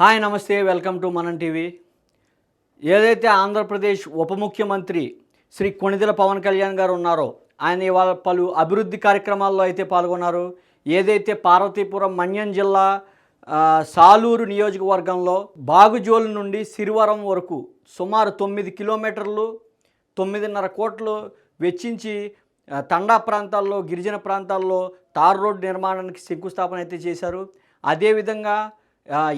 Hi నమస్తే welcome to మనం TV. ఏదైతే ఆంధ్రప్రదేశ్ ఉప ముఖ్యమంత్రి శ్రీ కొణిదెల పవన్ కళ్యాణ్ గారు ఉన్నారో ఆయన ఇవాళ పలు అభివృద్ధి కార్యక్రమాల్లో అయితే పాల్గొన్నారు. ఏదైతే పార్వతీపురం మన్యం జిల్లా సాలూరు నియోజకవర్గంలో బాగుజోలు నుండి సిరివరం వరకు సుమారు తొమ్మిది కిలోమీటర్లు తొమ్మిదిన్నర కోట్లు వెచ్చించి తండా ప్రాంతాల్లో గిరిజన ప్రాంతాల్లో తార్ రోడ్డు నిర్మాణానికి శంకుస్థాపన అయితే చేశారు. అదేవిధంగా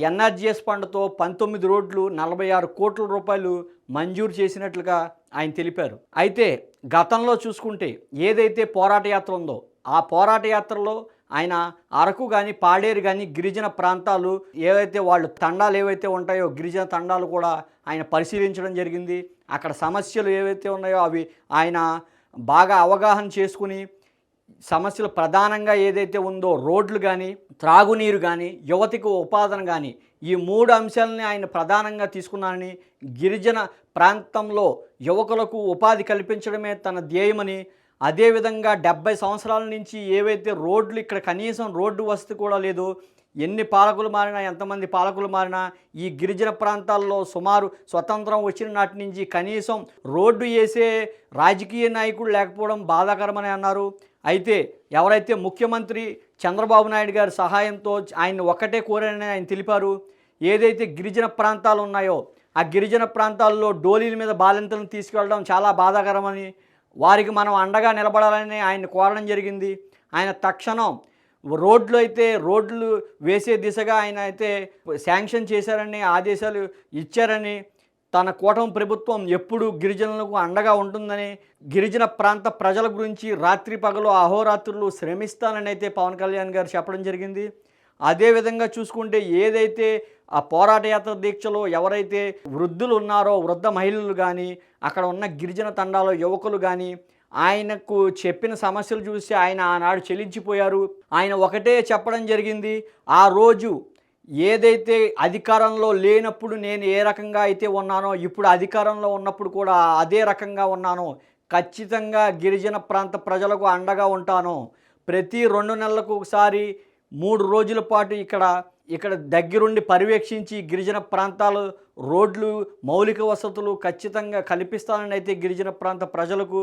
ఎన్ఆర్జిఎస్ ఫండ్తో పంతొమ్మిది రోడ్లు నలభై ఆరు కోట్ల రూపాయలు మంజూరు చేసినట్లుగా ఆయన తెలిపారు. అయితే గతంలో చూసుకుంటే ఏదైతే పోరాట యాత్ర ఉందో ఆ పోరాట యాత్రలో ఆయన అరకు కానీ పాడేరు కానీ గిరిజన ప్రాంతాలు ఏవైతే వాళ్ళు తండాలు ఏవైతే ఉంటాయో గిరిజన తండాలు కూడా ఆయన పరిశీలించడం జరిగింది. అక్కడ సమస్యలు ఏవైతే ఉన్నాయో అవి ఆయన బాగా అవగాహన చేసుకుని సమస్యలు ప్రధానంగా ఏదైతే ఉందో రోడ్లు కానీ త్రాగునీరు కానీ యువతికి ఉపాధన కానీ ఈ మూడు అంశాలని ఆయన ప్రధానంగా తీసుకున్నారని గిరిజన ప్రాంతంలో యువకులకు ఉపాధి కల్పించడమే తన ధ్యేయమని అదేవిధంగా డెబ్బై సంవత్సరాల నుంచి ఏవైతే రోడ్లు ఇక్కడ కనీసం రోడ్డు వసతి కూడా లేదు ఎన్ని పాలకులు మారినా ఎంతమంది పాలకులు మారినా ఈ గిరిజన ప్రాంతాల్లో సుమారు స్వతంత్రం వచ్చిన నాటి నుంచి కనీసం రోడ్డు వేసే రాజకీయ నాయకుడు లేకపోవడం బాధాకరమని అన్నారు. అయితే ఎవరైతే ముఖ్యమంత్రి చంద్రబాబు నాయుడు గారి సహాయంతో ఆయన ఒక్కటే కోరారని ఆయన తెలిపారు. ఏదైతే గిరిజన ప్రాంతాలు ఉన్నాయో ఆ గిరిజన ప్రాంతాల్లో డోలీల మీద బాలింతలను తీసుకెళ్ళడం చాలా బాధాకరమని వారికి మనం అండగా నిలబడాలని ఆయన కోరడం జరిగింది. ఆయన తక్షణం రోడ్లు అయితే రోడ్లు వేసే దిశగా ఆయన అయితే శాంక్షన్ చేశారని ఆదేశాలు ఇచ్చారని తన కూటమి ప్రభుత్వం ఎప్పుడు గిరిజనులకు అండగా ఉంటుందని గిరిజన ప్రాంత ప్రజల గురించి రాత్రి పగలు అహోరాత్రులు శ్రమిస్తానని అయితే పవన్ కళ్యాణ్ గారు చెప్పడం జరిగింది. అదేవిధంగా చూసుకుంటే ఏదైతే ఆ పోరాట యాత్ర దీక్షలో ఎవరైతే వృద్ధులు ఉన్నారో వృద్ధ మహిళలు కానీ అక్కడ ఉన్న గిరిజన తండాలో యువకులు కానీ ఆయనకు చెప్పిన సమస్యలు చూసి ఆయన ఆనాడు చెల్లించిపోయారు ఆయన ఒకటే చెప్పడం జరిగింది ఆ రోజు ఏదైతే అధికారంలో లేనప్పుడు నేను ఏ రకంగా అయితే ఉన్నానో ఇప్పుడు అధికారంలో ఉన్నప్పుడు కూడా అదే రకంగా ఉన్నాను ఖచ్చితంగా గిరిజన ప్రాంత ప్రజలకు అండగా ఉంటాను. ప్రతి రెండు నెలలకు ఒకసారి మూడు రోజుల పాటు ఇక్కడ ఇక్కడ దగ్గరుండి పర్యవేక్షించి గిరిజన ప్రాంతాలు రోడ్లు మౌలిక వసతులు ఖచ్చితంగా కల్పిస్తానని అయితే గిరిజన ప్రాంత ప్రజలకు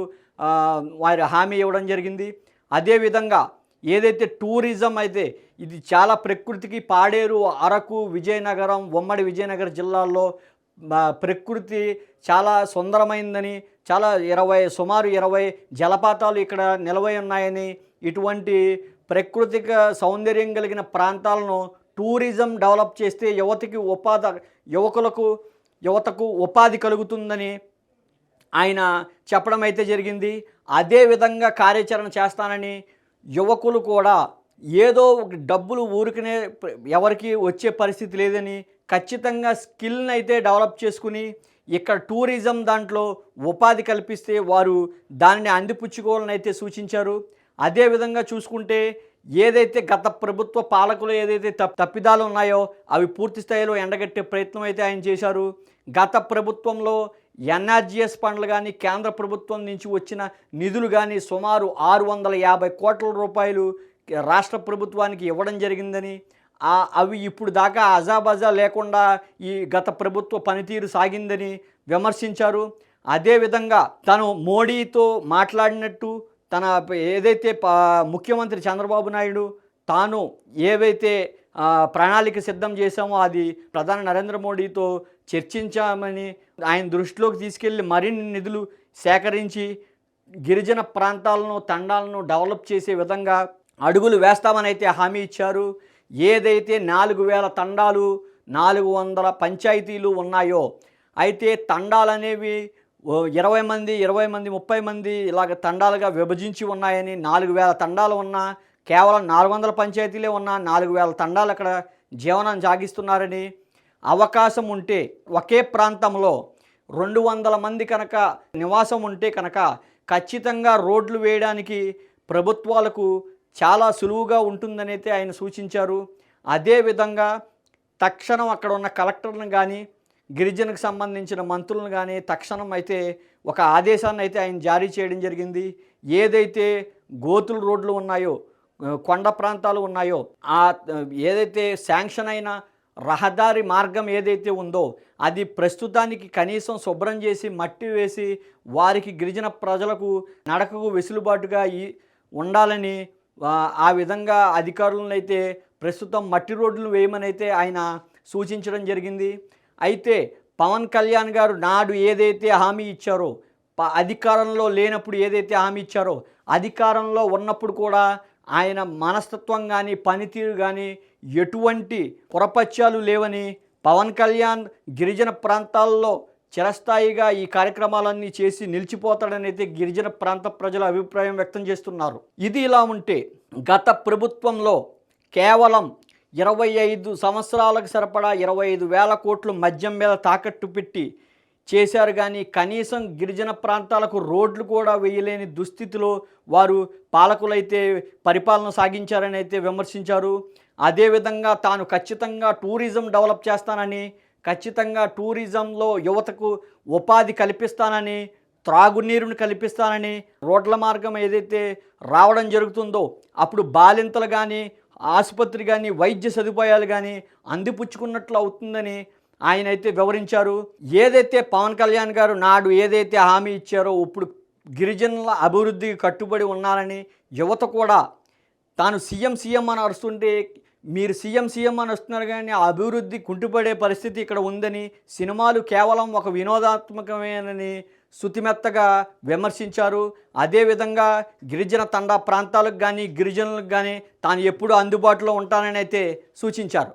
వారి హామీ ఇవ్వడం జరిగింది. అదేవిధంగా ఏదైతే టూరిజం అయితే ఇది చాలా ప్రకృతికి పాడేరు అరకు విజయనగరం ఉమ్మడి విజయనగరం జిల్లాల్లో ప్రకృతి చాలా సుందరమైందని చాలా ఇరవై సుమారు ఇరవై జలపాతాలు ఇక్కడ నిలవై ఉన్నాయని ఇటువంటి ప్రకృతిక సౌందర్యం కలిగిన ప్రాంతాలను టూరిజం డెవలప్ చేస్తే యువతకి ఉపాధి యువకులకు యువతకు ఉపాధి కలుగుతుందని ఆయన చెప్పడం అయితే జరిగింది. అదే విధంగా కార్యాచరణ చేస్తానని యువకులు కూడా ఏదో ఒక డబ్బులు ఊరికనే ఎవరికి వచ్చే పరిస్థితి లేదని ఖచ్చితంగా స్కిల్ని అయితే డెవలప్ చేసుకుని ఇక్కడ టూరిజం దాంట్లో ఉపాధి కల్పిస్తే వారు దానిని అందిపుచ్చుకోవాలని అయితే సూచించారు. అదేవిధంగా చూసుకుంటే ఏదైతే గత ప్రభుత్వ పాలకులు ఏదైతే తప్ తప్పిదాలు ఉన్నాయో అవి పూర్తి స్థాయిలో ఎండగట్టే ప్రయత్నం అయితే ఆయన చేశారు. గత ప్రభుత్వంలో ఎన్ఆర్జిఎస్ ఫండ్లు కానీ కేంద్ర ప్రభుత్వం నుంచి వచ్చిన నిధులు కానీ సుమారు ఆరు వందల యాభై కోట్ల రూపాయలు రాష్ట్ర ప్రభుత్వానికి ఇవ్వడం జరిగిందని అవి ఇప్పుడు దాకా అజాబజా లేకుండా ఈ గత ప్రభుత్వ పనితీరు సాగిందని విమర్శించారు. అదేవిధంగా తను మోడీతో మాట్లాడినట్టు తన ఏదైతే ముఖ్యమంత్రి చంద్రబాబు నాయుడు తాను ఏవైతే ప్రణాళిక సిద్ధం చేశామో అది ప్రధాని నరేంద్ర మోడీతో చర్చించామని ఆయన దృష్టిలోకి తీసుకెళ్ళి మరిన్ని నిధులు సేకరించి గిరిజన ప్రాంతాలను తండాలను డెవలప్ చేసే విధంగా అడుగులు వేస్తామని అయితే హామీ ఇచ్చారు. ఏదైతే నాలుగు వేల తండాలు నాలుగు వందల పంచాయతీలు ఉన్నాయో అయితే తండాలనేవి ఇరవై మంది ఇరవై మంది ముప్పై మంది ఇలాగ తండాలుగా విభజించి ఉన్నాయని నాలుగు వేల తండాలు ఉన్నా కేవలం నాలుగు వందల పంచాయతీలే ఉన్నా నాలుగు వేల తండాలు అక్కడ జీవనం సాగిస్తున్నారని అవకాశం ఉంటే ఒకే ప్రాంతంలో రెండు వందల మంది కనుక నివాసం ఉంటే కనుక ఖచ్చితంగా రోడ్లు వేయడానికి ప్రభుత్వాలకు చాలా సులువుగా ఉంటుందనైతే ఆయన సూచించారు. అదేవిధంగా తక్షణం అక్కడ ఉన్న కలెక్టర్ని కానీ గిరిజనకు సంబంధించిన మంత్రులను కానీ తక్షణం అయితే ఒక ఆదేశాన్ని అయితే ఆయన జారీ చేయడం జరిగింది. ఏదైతే గోతులు రోడ్లు ఉన్నాయో కొండ ప్రాంతాలు ఉన్నాయో ఆ ఏదైతే శాంక్షన్ అయిన రహదారి మార్గం ఏదైతే ఉందో అది ప్రస్తుతానికి కనీసం శుభ్రం చేసి మట్టి వేసి వారికి గిరిజన ప్రజలకు నడకకు వెసులుబాటుగా ఈ ఉండాలని ఆ, ఆ విధంగా అధికారులను అయితే ప్రస్తుతం మట్టి రోడ్లు వేయమని అయితే ఆయన సూచించడం జరిగింది. అయితే పవన్ కళ్యాణ్ గారు నాడు ఏదైతే హామీ ఇచ్చారో ప- అధికారంలో లేనప్పుడు ఏదైతే హామీ ఇచ్చారో అధికారంలో ఉన్నప్పుడు కూడా ఆయన మనస్తత్వం కానీ పనితీరు కానీ ఎటువంటి పురపత్యాలు లేవని పవన్ కళ్యాణ్ గిరిజన ప్రాంతాల్లో చిరస్థాయిగా ఈ కార్యక్రమాలన్నీ చేసి నిలిచిపోతాడనైతే గిరిజన ప్రాంత ప్రజల అభిప్రాయం వ్యక్తం చేస్తున్నారు. ఇది ఇలా ఉంటే గత ప్రభుత్వంలో కేవలం ఇరవై ఐదు సంవత్సరాలకు సరిపడా ఇరవై ఐదు వేల కోట్లు మద్యం మీద తాకట్టు పెట్టి చేశారు. కానీ కనీసం గిరిజన ప్రాంతాలకు రోడ్లు కూడా వేయలేని దుస్థితిలో వారు పాలకులైతే పరిపాలన సాగించారని అయితే విమర్శించారు. అదేవిధంగా తాను ఖచ్చితంగా టూరిజం డెవలప్ చేస్తానని ఖచ్చితంగా టూరిజంలో యువతకు ఉపాధి కల్పిస్తానని త్రాగునీరును కల్పిస్తానని రోడ్ల మార్గం ఏదైతే రావడం జరుగుతుందో అప్పుడు బాలింతలు కానీ ఆసుపత్రి కానీ వైద్య సదుపాయాలు కానీ అందిపుచ్చుకున్నట్లు అవుతుందని ఆయన అయితే వివరించారు. ఏదైతే పవన్ కళ్యాణ్ గారు నాడు ఏదైతే హామీ ఇచ్చారో ఇప్పుడు గిరిజనుల అభివృద్ధికి కట్టుబడి ఉన్నారని యువత కూడా తాను సీఎం సీఎం అని అరుస్తుంటే మీరు సీఎం సీఎం అని వస్తున్నారు కానీ ఆ అభివృద్ధి కుంటుపడే పరిస్థితి ఇక్కడ ఉందని సినిమాలు కేవలం ఒక వినోదాత్మకమేనని శుతిమెత్తగా విమర్శించారు. అదేవిధంగా గిరిజన తండా ప్రాంతాలకు కానీ గిరిజనులకు కానీ తాను ఎప్పుడూ అందుబాటులో ఉంటానని అయితే సూచించారు.